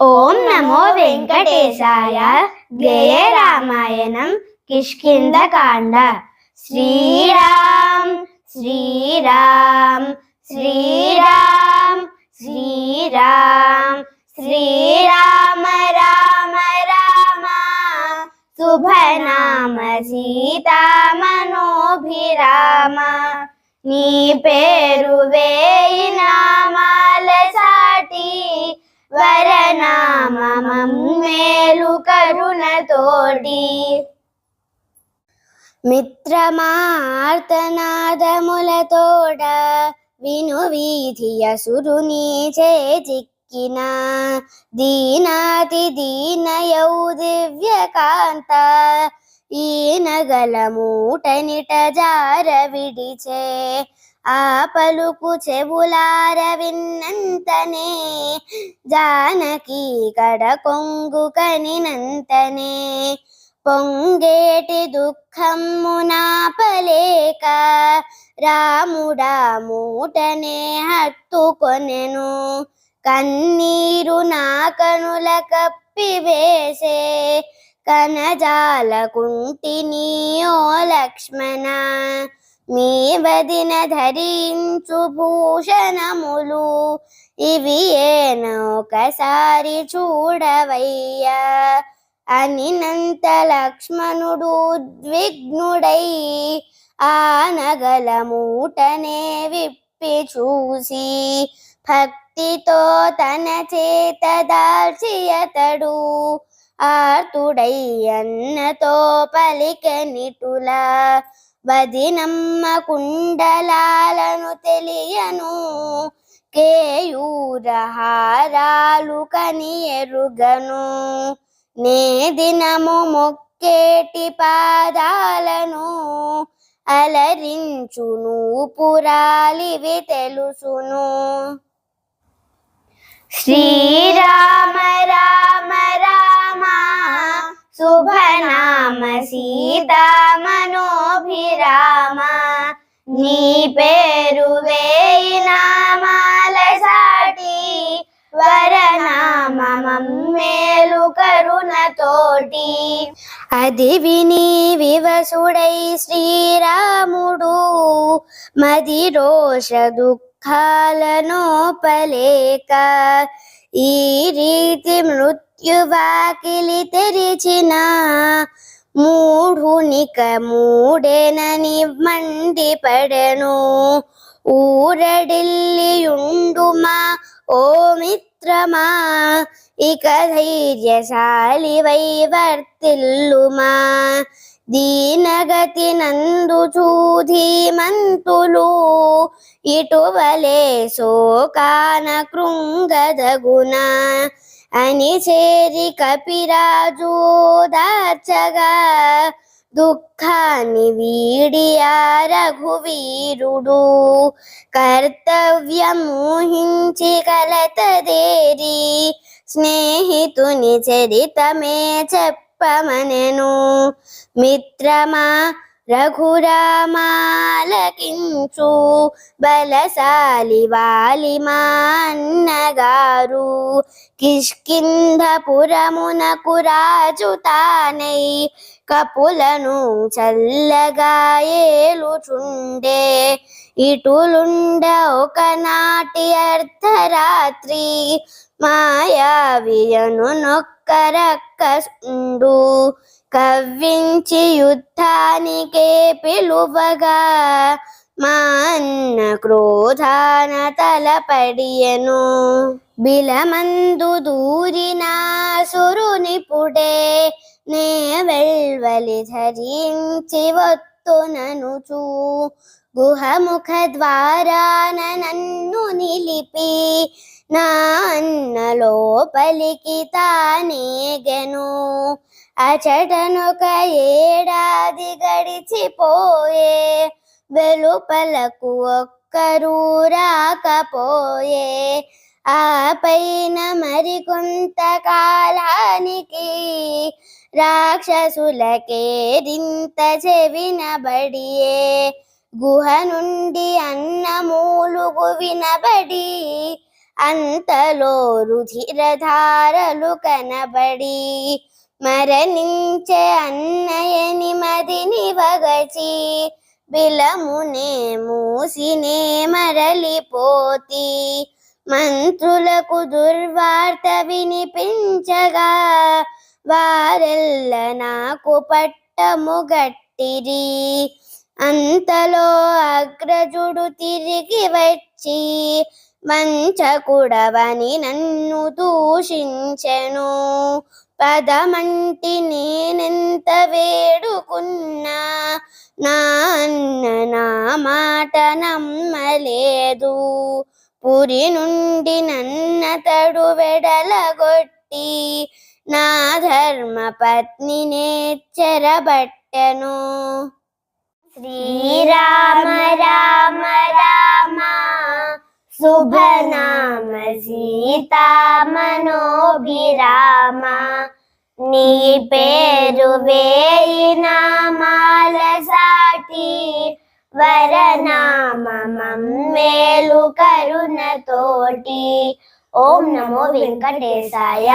ఓం నమో వెంకటేశాయ జయ రామాయణం కిష్కిందకాండ శ్రీరామ్ శ్రీరామ్ శ్రీరామ్ శ్రీరామ్ శ్రీరామ రామ రామ శుభనామ సీతామనోభిరామ నీ పేరు వే మేలు కరుణతోటి. మిత్రమార్తనాదములతోడ విను వీధియసురుని చేజిక్కిన దీనాతి దీనయౌ దివ్యకాంత. నగల మూటనిట జార విడిచే. ఆ పలుకు చెవులార విన్నంతనే జానకి కడ కొంగు కనినంతనే. పొంగేటి దుఃఖము నాపలేక రాముడా మూటనే హత్తుకొనెను. కన్నీరు నా కనుల కప్పివేసే కనజాల కుంటిని ఓ లక్ష్మణ. మీ వదిన ధరించు భూషణములు. ఇవి ఏన ఒకసారి చూడవయ్యా. అనినంత లక్ష్మణుడు ఉద్విగ్నుడై ఆ నగల మూటనే విప్పి చూసి భక్తితో తన చేత దాల్చి అతడు ఆర్తుడై అన్నతో పలికనిటులా వదినమ్మ కుండలాలను తెలియను. కేయూరహారాలు కని ఎరుగను. నే దినము మొక్కేటి పాదాలను అలరించును పురాలివి తెలుసును. శ్రీరామ రామ రామ శుభనామ సీతామనోభిరామ నీ పేరు వేయి నామాల సాటి వరనామం మేలు కరుణతోటి. అది విని వివసుడై శ్రీరాముడు మది రోష దుఃఖాలను పలేక ఈ రీతి మృత్యువాకిలి తెరిచిన మూఢునిక మూడెనని మండిపడెను ఊరడిల్లియుండుమా ఓ మిత్రమా ఇక ధైర్యశాలి వైవర్తిల్లుమా దీనగతి నందు చూధీమంతులు ఇటువలే శోకాన కృంగదగునా. అని చేరి కపిరాజు దాచగా దుఃఖాన్ని వీడియా రఘువీరుడు కర్తవ్యమూహించి కలతదేరి స్నేహితుని చరితమే చెప్పమనెను. మిత్రమా రఘురామాలకించు బలశాలి వాలిమాన్నగారు. కిష్కింధపురమునకు రాజు తానై కపులను చల్లగా ఏలుచుండే ఇటులుండ ఒకనాటి అర్ధరాత్రి మాయావియను నొక్కరక్కసుండు కవ్వించి యుద్ధానికే పిలువగా. మా అన్న క్రోధాన తలపడియను. బిలమందు దూరిన సురునిపుడే నే వెల్వలి ధరించి వత్తుననుచూ గుహముఖ ద్వారాన నన్ను నిలిపి నా అన్న లోపలికి తానేగెను. అచటనొక ఏడాది గడిచిపోయే. వెలుపలకు ఒక్కరూ రాకపోయే. ఆ పైన మరికొంతకాలానికి రాక్షసులకేరింత చెవినబడియే గుహ నుండి అన్నమూలుగు వినబడి అంతలో రుధిరధారలు కనబడి మరణించే అన్నయ్యని మదిని వగచి బిలమునే మూసినే మరలిపోతి మంత్రులకు దుర్వార్త వినిపించగా వారెల్ల నాకు పట్టము గట్టిరి అంతలో అగ్రజుడు తిరిగి వచ్చి వంచకుడవని నన్ను దూషించెను. పదమంటి నేనెంత వేడుకున్నా నాన్న నా మాట నమ్మలేదు. పురి నుండి నన్నతడు వెడలగొట్టి నా ధర్మ పత్ని చెరబట్టెను శ్రీరామ రామ రామ. శుభనామ సీతా మనోభిరామ నీ పేరు వేయి నామాల సాటి. వరనామ మమ్మేలు కరుణతోటి ఓం నమో వెంకటేశాయ.